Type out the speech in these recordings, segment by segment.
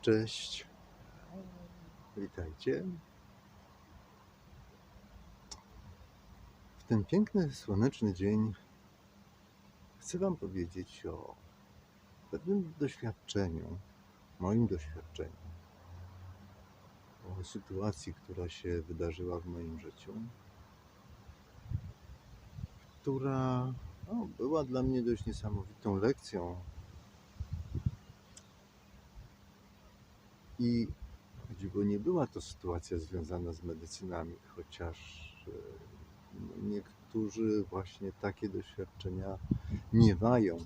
Cześć. Witajcie. W ten piękny, słoneczny dzień chcę Wam powiedzieć o pewnym doświadczeniu, moim doświadczeniu, o sytuacji, która się wydarzyła w moim życiu, która no, była dla mnie dość niesamowitą lekcją. I choćby nie była to sytuacja związana z medycynami, chociaż e, no, niektórzy właśnie takie doświadczenia miewają,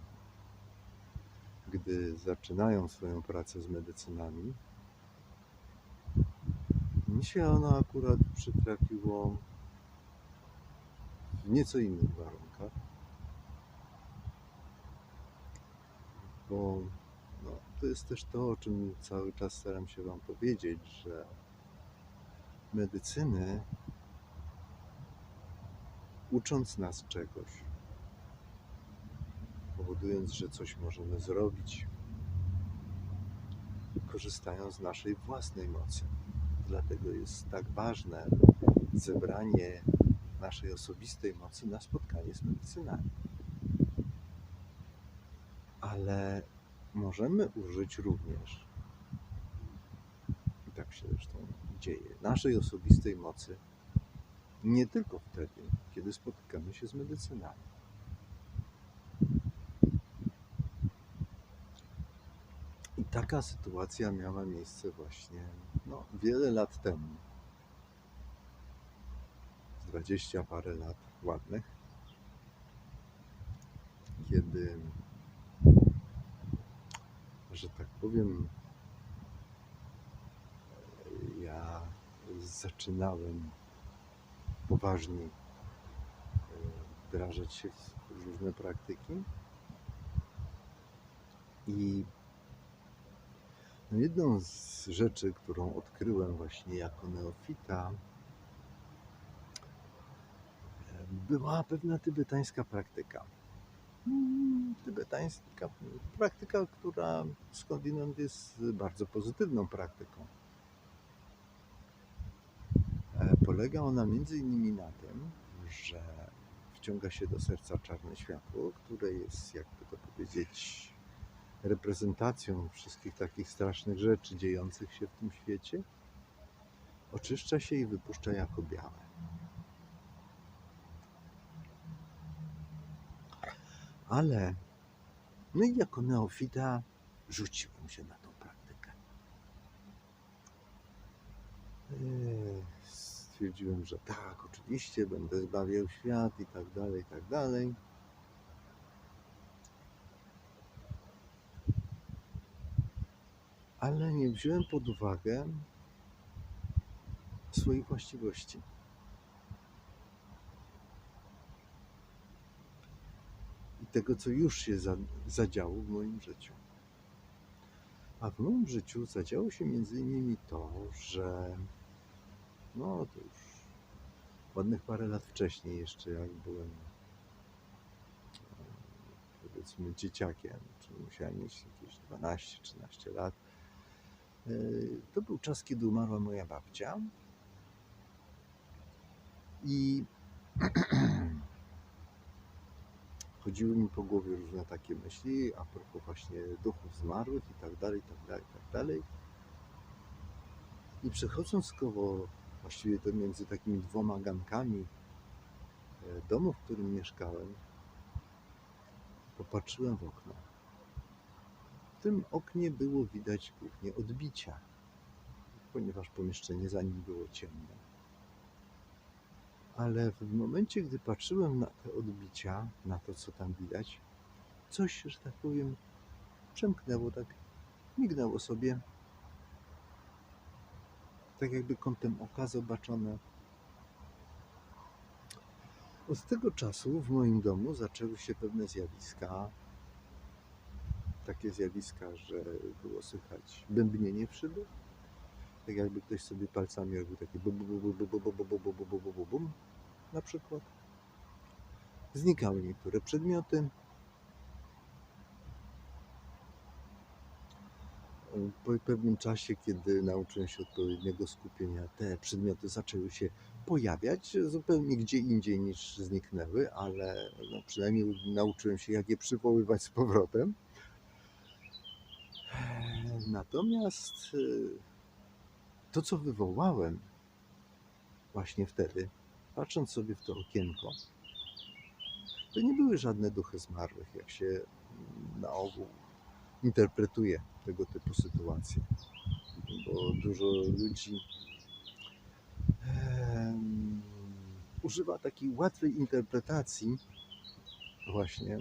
gdy zaczynają swoją pracę z medycynami. Mi się ono akurat przytrafiło w nieco innych warunkach, bo to jest też to, o czym cały czas staram się Wam powiedzieć, że medycyny, ucząc nas czegoś, powodując, że coś możemy zrobić, korzystają z naszej własnej mocy. Dlatego jest tak ważne zebranie naszej osobistej mocy na spotkanie z medycynami. Ale możemy użyć również, i tak się zresztą dzieje, naszej osobistej mocy nie tylko wtedy, kiedy spotykamy się z medycynami. I taka sytuacja miała miejsce właśnie no, wiele lat temu. Z dwadzieścia parę lat ładnych, kiedy, że tak powiem, ja zaczynałem poważnie e, wdrażać się w różne praktyki. I no jedną z rzeczy, którą odkryłem właśnie jako neofita, e, była pewna tybetańska praktyka. Tybetańska praktyka, która skądinąd jest bardzo pozytywną praktyką. E, Polega ona między innymi na tym, że wciąga się do serca czarne światło, które jest, jakby to powiedzieć, reprezentacją wszystkich takich strasznych rzeczy dziejących się w tym świecie. Oczyszcza się i wypuszcza jako białe. Ale, no i jako neofita rzuciłem się na tą praktykę. Stwierdziłem, że tak, oczywiście, będę zbawiał świat i tak dalej, i tak dalej. Ale nie wziąłem pod uwagę swoich właściwości. Tego, co już się za- zadziało w moim życiu. A w moim życiu zadziało się między innymi to, że no to już ładnych parę lat wcześniej jeszcze jak byłem e, powiedzmy dzieciakiem, musiałem mieć jakieś 12-13 lat. E, To był czas, kiedy umarła moja babcia. I chodziły mi po głowie różne takie myśli a propos właśnie duchów zmarłych i tak dalej, i tak dalej, i tak dalej. I przechodząc koło właściwie to między takimi dwoma gankami e, domu, w którym mieszkałem, popatrzyłem w okno. W tym oknie było widać głównie odbicia, ponieważ pomieszczenie za nim było ciemne. Ale w momencie, gdy patrzyłem na te odbicia, na to, co tam widać, coś, że tak powiem, przemknęło, tak mignęło sobie tak jakby kątem oka zobaczone. Od tego czasu w moim domu zaczęły się pewne zjawiska. Takie zjawiska, że było słychać bębnienie w szybach. Tak jakby ktoś sobie palcami robił takie bum, bum, bum, bum, bum, bum, bum, na przykład. Znikały niektóre przedmioty. po pewnym czasie, kiedy nauczyłem się odpowiedniego skupienia, te przedmioty zaczęły się pojawiać zupełnie gdzie indziej niż zniknęły, ale no przynajmniej nauczyłem się, jak je przywoływać z powrotem. Natomiast y, to, co wywołałem właśnie wtedy, patrząc sobie w to okienko, to nie były żadne duchy zmarłych, jak się na ogół interpretuje tego typu sytuacje. Bo dużo ludzi em, używa takiej łatwej interpretacji, właśnie,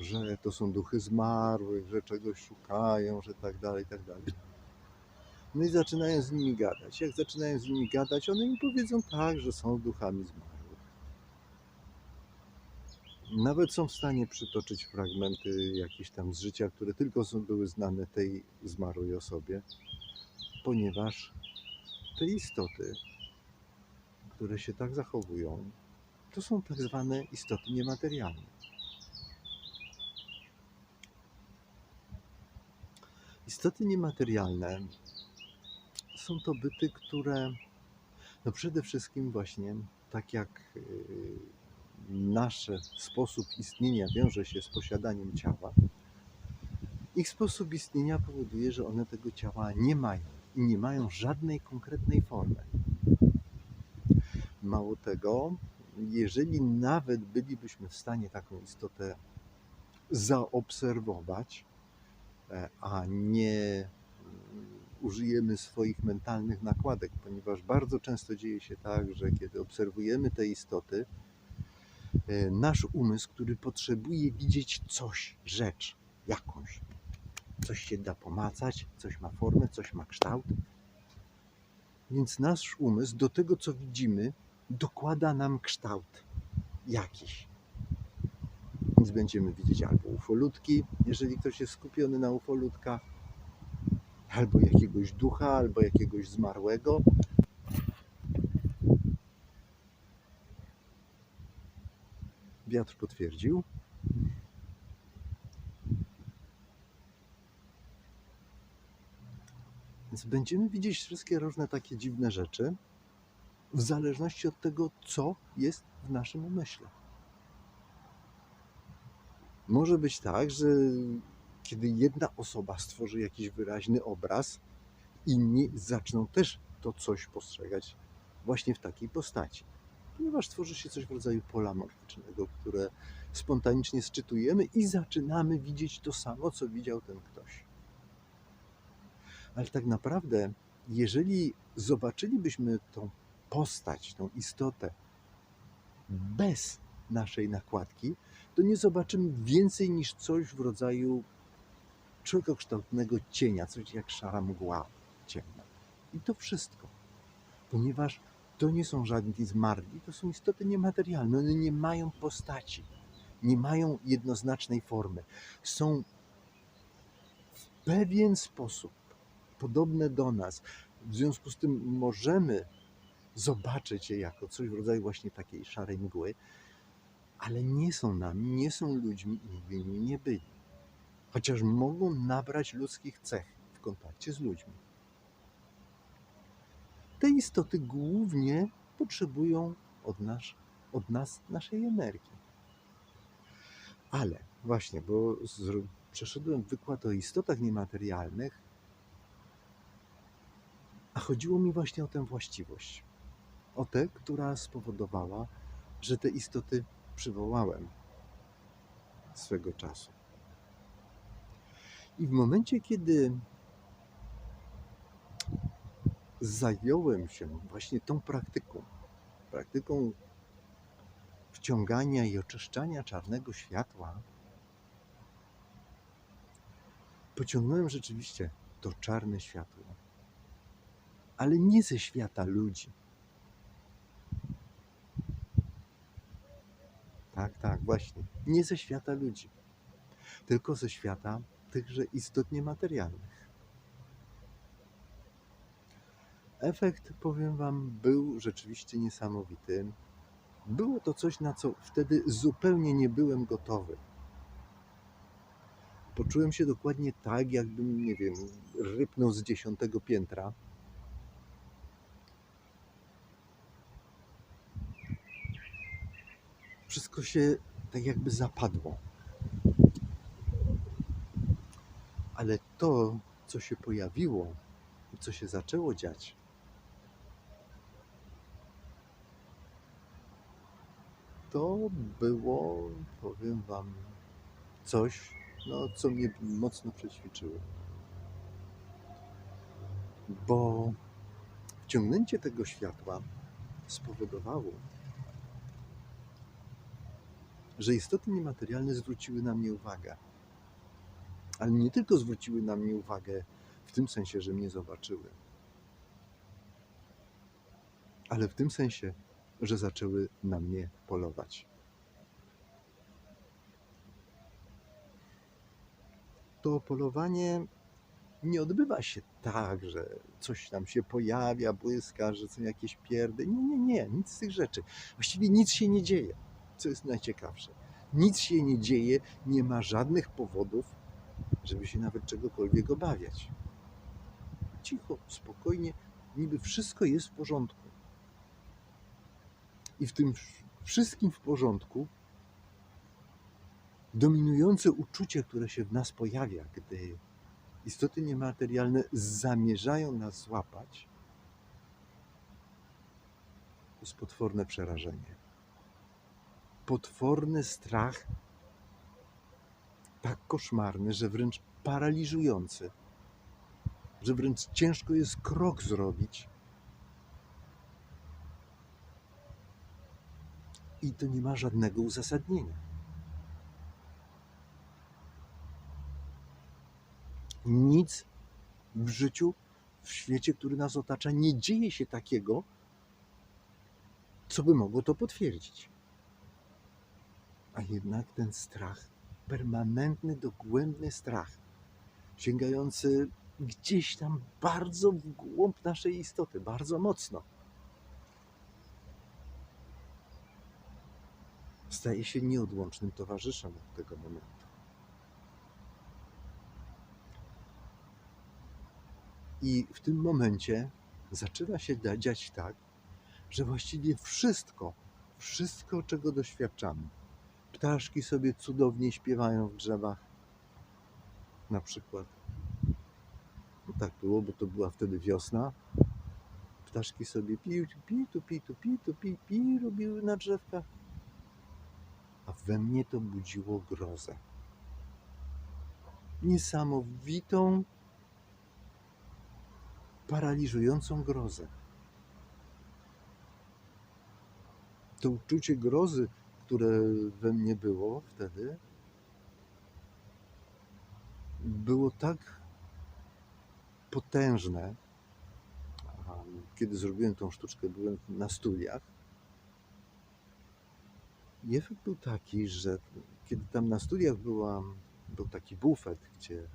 że to są duchy zmarłych, że czegoś szukają, że tak dalej, tak dalej. No i zaczynają z nimi gadać. Jak zaczynają z nimi gadać, one im powiedzą tak, że są duchami zmarłych. Nawet są w stanie przytoczyć fragmenty jakieś tam z życia, które tylko są były znane tej zmarłej osobie, ponieważ te istoty, które się tak zachowują, to są tak zwane istoty niematerialne. Istoty niematerialne są to byty, które no przede wszystkim właśnie tak jak yy, nasz sposób istnienia wiąże się z posiadaniem ciała, ich sposób istnienia powoduje, że one tego ciała nie mają i nie mają żadnej konkretnej formy. Mało tego, jeżeli nawet bylibyśmy w stanie taką istotę zaobserwować, e, a nie użyjemy swoich mentalnych nakładek, ponieważ bardzo często dzieje się tak, że kiedy obserwujemy te istoty, e, nasz umysł, który potrzebuje widzieć coś, rzecz, jakąś, coś się da pomacać, coś ma formę, coś ma kształt, więc nasz umysł do tego, co widzimy, dokłada nam kształt jakiś. Więc będziemy widzieć albo ufolutki, jeżeli ktoś jest skupiony na ufolutkach, albo jakiegoś ducha, albo jakiegoś zmarłego. Wiatr potwierdził. Więc będziemy widzieć wszystkie różne takie dziwne rzeczy, w zależności od tego, co jest w naszym umyśle. Może być tak, że kiedy jedna osoba stworzy jakiś wyraźny obraz, inni zaczną też to coś postrzegać właśnie w takiej postaci. Ponieważ tworzy się coś w rodzaju pola morficznego, które spontanicznie sczytujemy i zaczynamy widzieć to samo, co widział ten ktoś. Ale tak naprawdę, jeżeli zobaczylibyśmy tą postać, tą istotę bez naszej nakładki, to nie zobaczymy więcej niż coś w rodzaju człowiekokształtnego cienia, coś jak szara mgła ciemna. I to wszystko. Ponieważ to nie są żadni zmarli, to są istoty niematerialne. One nie mają postaci, nie mają jednoznacznej formy. Są w pewien sposób podobne do nas. W związku z tym możemy zobaczyć je jako coś w rodzaju właśnie takiej szarej mgły, ale nie są nami, nie są ludźmi i nigdy nie byli. Chociaż mogą nabrać ludzkich cech w kontakcie z ludźmi. Te istoty głównie potrzebują od nas, od nas naszej energii. Ale właśnie, bo zro- przeszedłem wykład o istotach niematerialnych, a chodziło mi właśnie o tę właściwość. O tę, która spowodowała, że te istoty przywołałem swego czasu. I w momencie, kiedy zająłem się właśnie tą praktyką, praktyką wciągania i oczyszczania czarnego światła, pociągnąłem rzeczywiście to czarne światło, ale nie ze świata ludzi. Tak, tak, właśnie. Nie ze świata ludzi, tylko ze świata tychże istot niematerialnych. Efekt, powiem Wam, był rzeczywiście niesamowity. Było to coś, na co wtedy zupełnie nie byłem gotowy. Poczułem się dokładnie tak, jakbym, nie wiem, rypnął z dziesiątego piętra. Wszystko się tak jakby zapadło. Ale to, co się pojawiło, co się zaczęło dziać, to było, powiem Wam, coś, no, co mnie mocno przećwiczyło. Bo wciągnięcie tego światła spowodowało, że istoty niematerialne zwróciły na mnie uwagę. Ale nie tylko zwróciły na mnie uwagę w tym sensie, że mnie zobaczyły, ale w tym sensie, że zaczęły na mnie polować. To polowanie nie odbywa się tak, że coś tam się pojawia, błyska, że są jakieś pierdy. Nie, nie, nie, nic z tych rzeczy. Właściwie nic się nie dzieje, co jest najciekawsze. Nic się nie dzieje, nie ma żadnych powodów, żeby się nawet czegokolwiek obawiać. Cicho, spokojnie, niby wszystko jest w porządku. I w tym wszystkim w porządku dominujące uczucie, które się w nas pojawia, gdy istoty niematerialne zamierzają nas złapać, to jest potworne przerażenie. Potworny strach, tak koszmarny, że wręcz paraliżujący, że wręcz ciężko jest krok zrobić. I to nie ma żadnego uzasadnienia. Nic w życiu, w świecie, który nas otacza, nie dzieje się takiego, co by mogło to potwierdzić. A jednak ten strach, permanentny, dogłębny strach, sięgający gdzieś tam bardzo w głąb naszej istoty, bardzo mocno, staje się nieodłącznym towarzyszem od tego momentu. I w tym momencie zaczyna się dziać tak, że właściwie wszystko, wszystko, czego doświadczamy, ptaszki sobie cudownie śpiewają w drzewach, na przykład. No tak było, bo to była wtedy wiosna. Ptaszki sobie pił, pi, tu, pi, tu, pi, tu, pi, pi, robiły na drzewkach. A we mnie to budziło grozę. Niesamowitą, paraliżującą grozę. To uczucie grozy, które we mnie było wtedy, było tak potężne. Kiedy zrobiłem tą sztuczkę, byłem na studiach. I efekt był taki, że kiedy tam na studiach byłam, był taki bufet, gdzie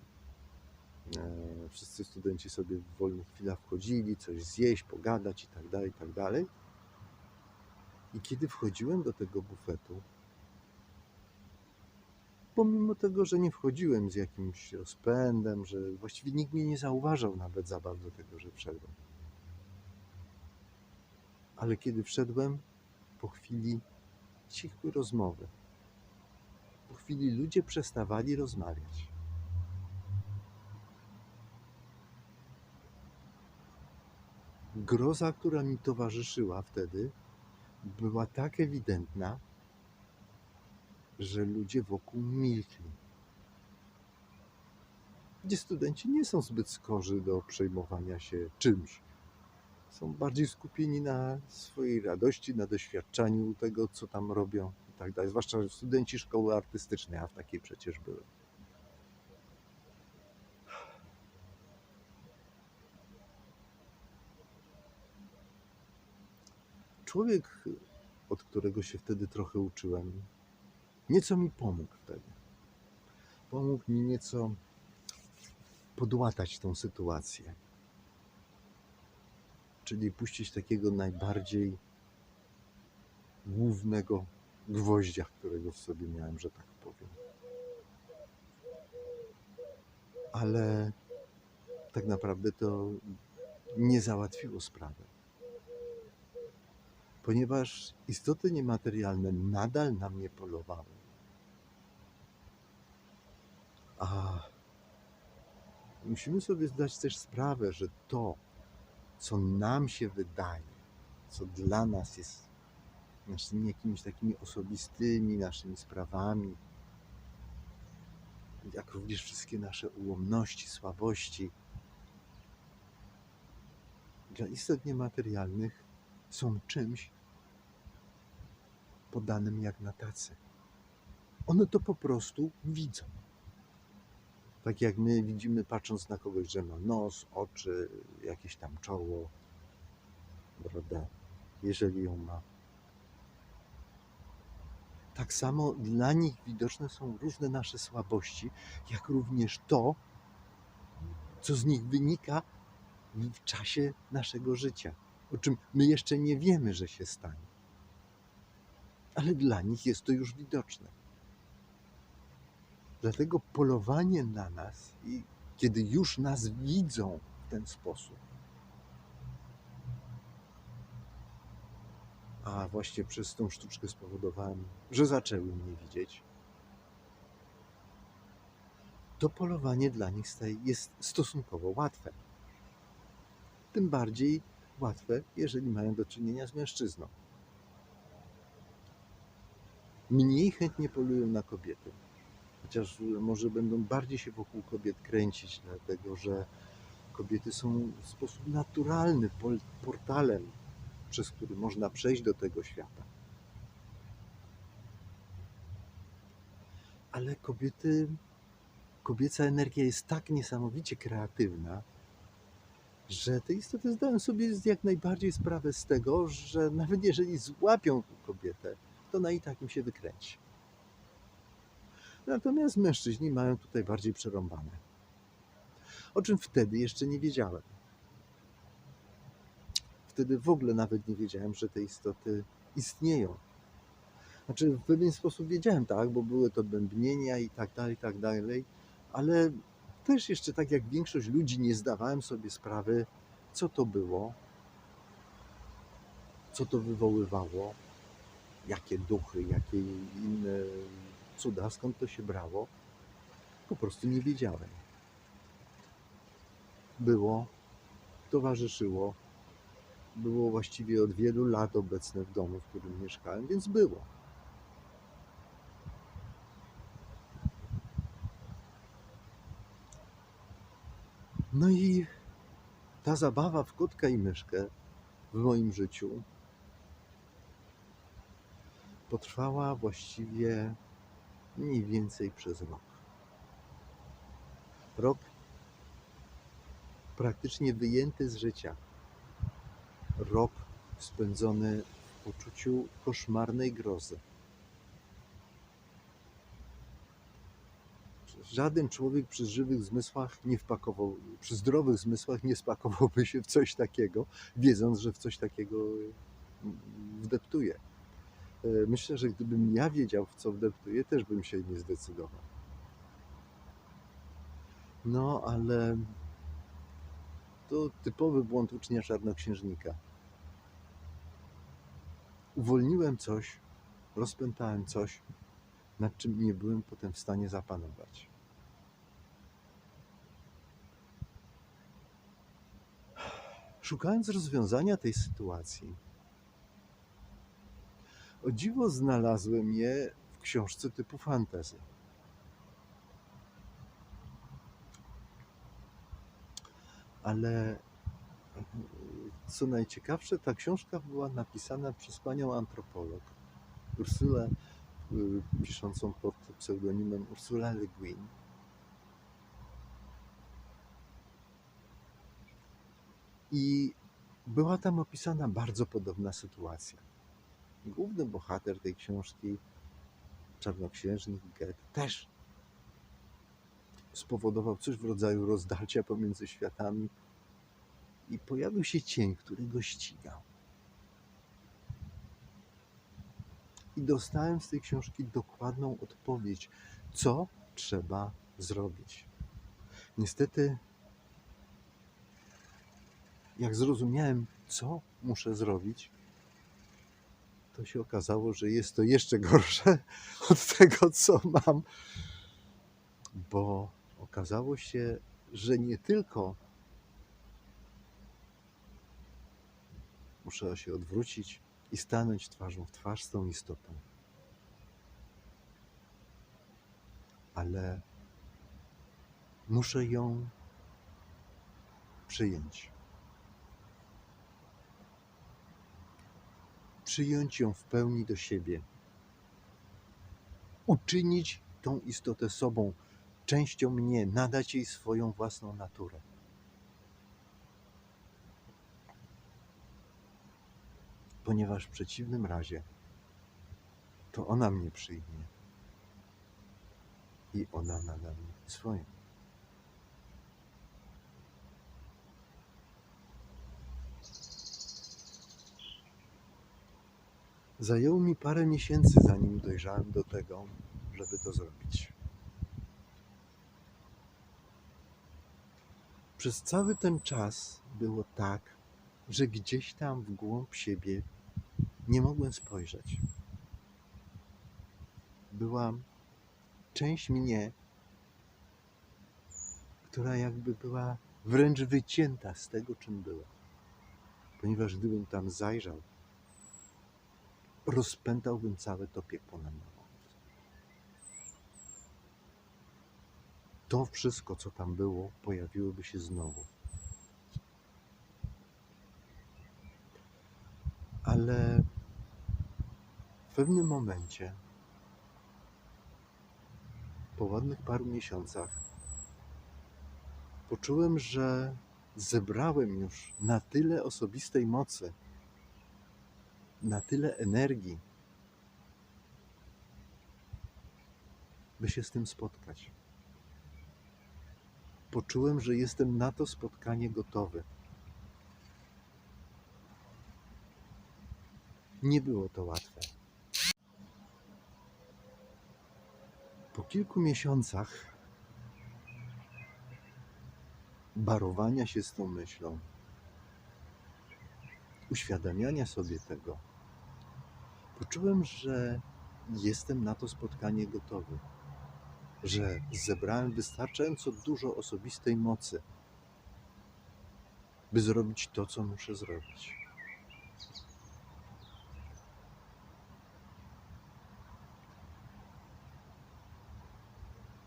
e, wszyscy studenci sobie w wolnych chwilach wchodzili, coś zjeść, pogadać i tak dalej, i tak dalej. I kiedy wchodziłem do tego bufetu, pomimo tego, że nie wchodziłem z jakimś rozpędem, że właściwie nikt mnie nie zauważał nawet za bardzo tego, że wszedłem. Ale kiedy wszedłem, po chwili cichły rozmowy. Po chwili ludzie przestawali rozmawiać. Groza, która mi towarzyszyła wtedy, była tak ewidentna, że ludzie wokół milkli. Gdzie studenci nie są zbyt skorzy do przejmowania się czymś. Są bardziej skupieni na swojej radości, na doświadczaniu tego, co tam robią i tak dalej. Zwłaszcza studenci szkoły artystycznej, a w takiej przecież byłem. Człowiek, od którego się wtedy trochę uczyłem, nieco mi pomógł wtedy. Pomógł mi nieco podłatać tą sytuację. Czyli puścić takiego najbardziej głównego gwoździa, którego w sobie miałem, że tak powiem. ale tak naprawdę to nie załatwiło sprawy. Ponieważ istoty niematerialne nadal na mnie polowały. A musimy sobie zdać też sprawę, że to, co nam się wydaje, co dla nas jest naszymi jakimiś takimi osobistymi, naszymi sprawami, jak również wszystkie nasze ułomności, słabości, dla istot niematerialnych są czymś podanym jak na tacy. One to po prostu widzą. Tak jak my widzimy, patrząc na kogoś, że ma nos, oczy, jakieś tam czoło, brodę, jeżeli ją ma. Tak samo dla nich widoczne są różne nasze słabości, jak również to, co z nich wynika w czasie naszego życia, o czym my jeszcze nie wiemy, że się stanie. Ale dla nich jest to już widoczne. Dlatego polowanie na nas, i kiedy już nas widzą w ten sposób, a właśnie przez tą sztuczkę spowodowałem, że zaczęły mnie widzieć, to polowanie dla nich jest stosunkowo łatwe. Tym bardziej łatwe, jeżeli mają do czynienia z mężczyzną. Mniej chętnie polują na kobiety. Chociaż może będą bardziej się wokół kobiet kręcić, dlatego że kobiety są w sposób naturalny portalem, przez który można przejść do tego świata. Ale kobiety, kobieca energia jest tak niesamowicie kreatywna, że te istoty zdają sobie jak najbardziej sprawę z tego, że nawet jeżeli złapią tę kobietę, to ona i tak im się wykręci. Natomiast mężczyźni mają tutaj bardziej przerąbane. O czym wtedy jeszcze nie wiedziałem. Wtedy w ogóle nawet nie wiedziałem, że te istoty istnieją. Znaczy, w pewien sposób wiedziałem, tak, bo były to bębnienia i tak dalej, i tak dalej, ale też jeszcze tak jak większość ludzi nie zdawałem sobie sprawy, co to było, co to wywoływało, jakie duchy, jakie inne cuda, skąd to się brało. Po prostu nie wiedziałem. Było, towarzyszyło, było właściwie od wielu lat obecne w domu, w którym mieszkałem, więc było. No i ta zabawa w kotka i myszkę w moim życiu potrwała właściwie mniej więcej przez rok. Rok praktycznie wyjęty z życia. Rok spędzony w poczuciu koszmarnej grozy. Żaden człowiek przy żywych zmysłach nie wpakował, przy zdrowych zmysłach nie spakowałby się w coś takiego, wiedząc, że w coś takiego wdeptuje. E, Myślę, że gdybym ja wiedział, w co wdeptuję, też bym się nie zdecydował. No, ale to typowy błąd ucznia czarnoksiężnika. Uwolniłem coś, rozpętałem coś, nad czym nie byłem potem w stanie zapanować. Szukając rozwiązania tej sytuacji, o dziwo znalazłem je w książce typu fantasy. Ale co najciekawsze, ta książka była napisana przez panią antropolog Ursulę, y, piszącą pod pseudonimem Ursula Le Guin. I była tam opisana bardzo podobna sytuacja. Główny bohater tej książki, czarnoksiężnik Get, też spowodował coś w rodzaju rozdarcia pomiędzy światami i pojawił się cień, który go ścigał. I dostałem z tej książki dokładną odpowiedź, co trzeba zrobić. Niestety, jak zrozumiałem, co muszę zrobić, to się okazało, że jest to jeszcze gorsze od tego, co mam, bo okazało się, że nie tylko muszę się odwrócić i stanąć twarzą w twarz z tą istotą, ale muszę ją przyjąć. Przyjąć ją w pełni do siebie. Uczynić tą istotę sobą, częścią mnie, nadać jej swoją własną naturę. Ponieważ w przeciwnym razie to ona mnie przyjmie i ona nada mi swoją. Zajęło mi parę miesięcy, zanim dojrzałem do tego, żeby to zrobić. Przez cały ten czas było tak, że gdzieś tam w głąb siebie nie mogłem spojrzeć. Była część mnie, która jakby była wręcz wycięta z tego, czym była. Ponieważ gdybym tam zajrzał, rozpętałbym całe to piekło na nowo. To wszystko, co tam było, pojawiłoby się znowu. Ale w pewnym momencie, po ładnych paru miesiącach, poczułem, że zebrałem już na tyle osobistej mocy, na tyle energii, by się z tym spotkać. Poczułem, że jestem na to spotkanie gotowy. Nie było to łatwe. Po kilku miesiącach barowania się z tą myślą, uświadamiania sobie tego, poczułem, że jestem na to spotkanie gotowy, że zebrałem wystarczająco dużo osobistej mocy, by zrobić to, co muszę zrobić.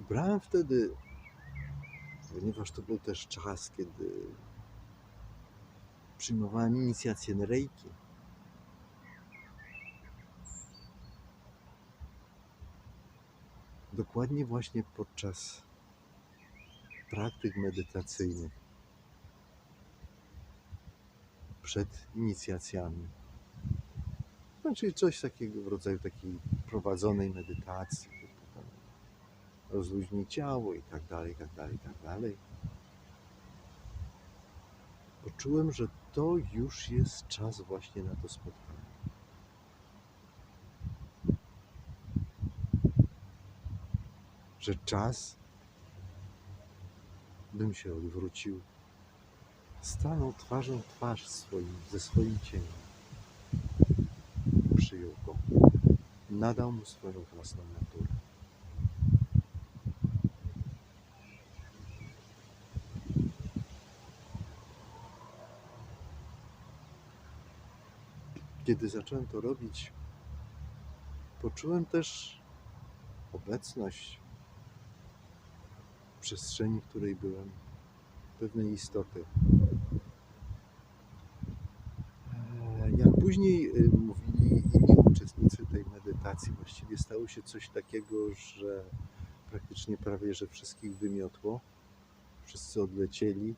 Brałem wtedy, ponieważ to był też czas, kiedy przyjmowałem inicjację Reiki. Dokładnie właśnie podczas praktyk medytacyjnych, przed inicjacjami. Znaczy coś takiego w rodzaju takiej prowadzonej medytacji, rozluźnij ciało i tak dalej, i tak dalej, i tak dalej. Poczułem, że to już jest czas właśnie na to spotkanie. Że czas, bym się odwrócił, stanął twarzą w twarz swoim, ze swoim cieniem. Przyjął go, nadał mu swoją własną naturę. Kiedy zacząłem to robić, poczułem też obecność przestrzeni, w której byłem, pewnej istoty. E, Jak później y, mówili inni uczestnicy tej medytacji, właściwie stało się coś takiego, że praktycznie prawie że wszystkich wymiotło. Wszyscy odlecieli.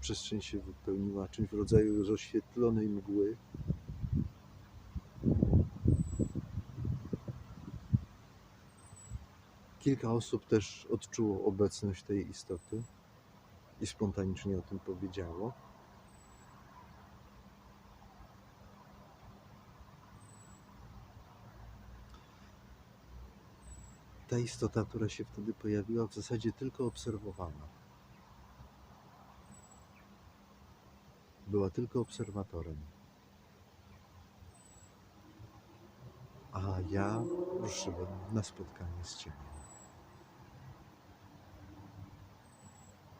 Przestrzeń się wypełniła czymś w rodzaju rozświetlonej mgły. Kilka osób też odczuło obecność tej istoty i spontanicznie o tym powiedziało. ta istota, która się wtedy pojawiła, w zasadzie tylko obserwowała. Była tylko obserwatorem. A ja ruszyłem na spotkanie z cieniem.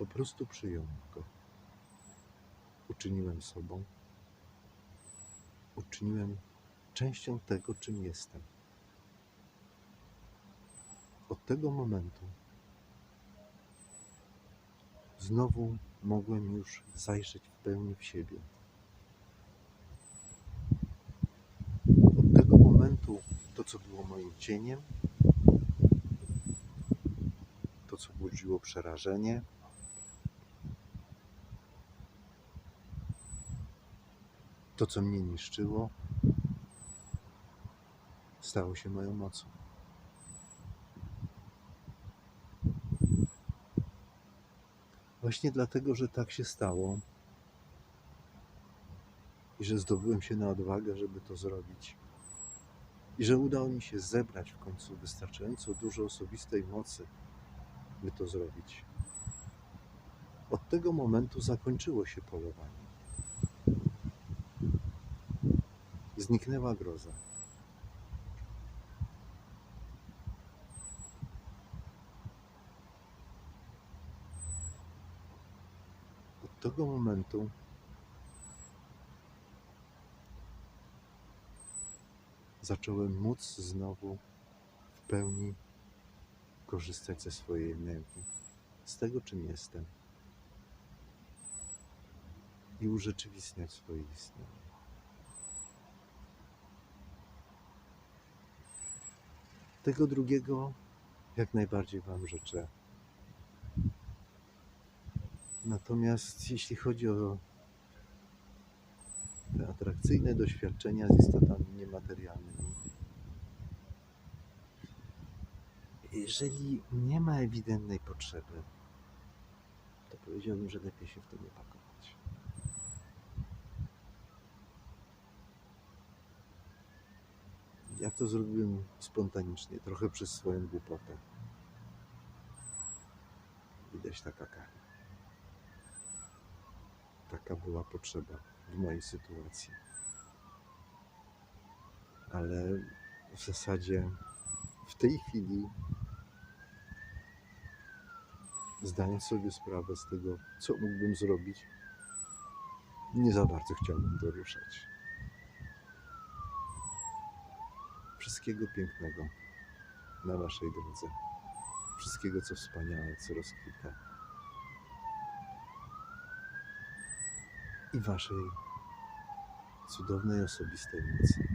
Po prostu przyjąłem go. Uczyniłem sobą. Uczyniłem częścią tego, czym jestem. Od tego momentu znowu mogłem już zajrzeć w pełni w siebie. Od tego momentu to, co było moim cieniem, to, co budziło przerażenie, to, co mnie niszczyło, stało się moją mocą. Właśnie dlatego, że tak się stało i że zdobyłem się na odwagę, żeby to zrobić, i że udało mi się zebrać w końcu wystarczająco dużo osobistej mocy, by to zrobić. Od tego momentu zakończyło się polowanie. Zniknęła groza. Od tego momentu zacząłem móc znowu w pełni korzystać ze swojej energii, z tego, czym jestem i urzeczywistniać swoje istnienie. Tego drugiego jak najbardziej Wam życzę. Natomiast jeśli chodzi o te atrakcyjne doświadczenia z istotami niematerialnymi, jeżeli nie ma ewidentnej potrzeby, to powiedziałbym, że lepiej się w to nie pakować. Ja to zrobiłem spontanicznie, trochę przez swoją głupotę. Widać taka kara. Taka była potrzeba w mojej sytuacji. Ale w zasadzie w tej chwili, zdając sobie sprawę z tego, co mógłbym zrobić, nie za bardzo chciałbym to Wszystkiego pięknego na Waszej drodze. Wszystkiego, co wspaniałe, co rozkwita. I Waszej cudownej, osobistej mocy.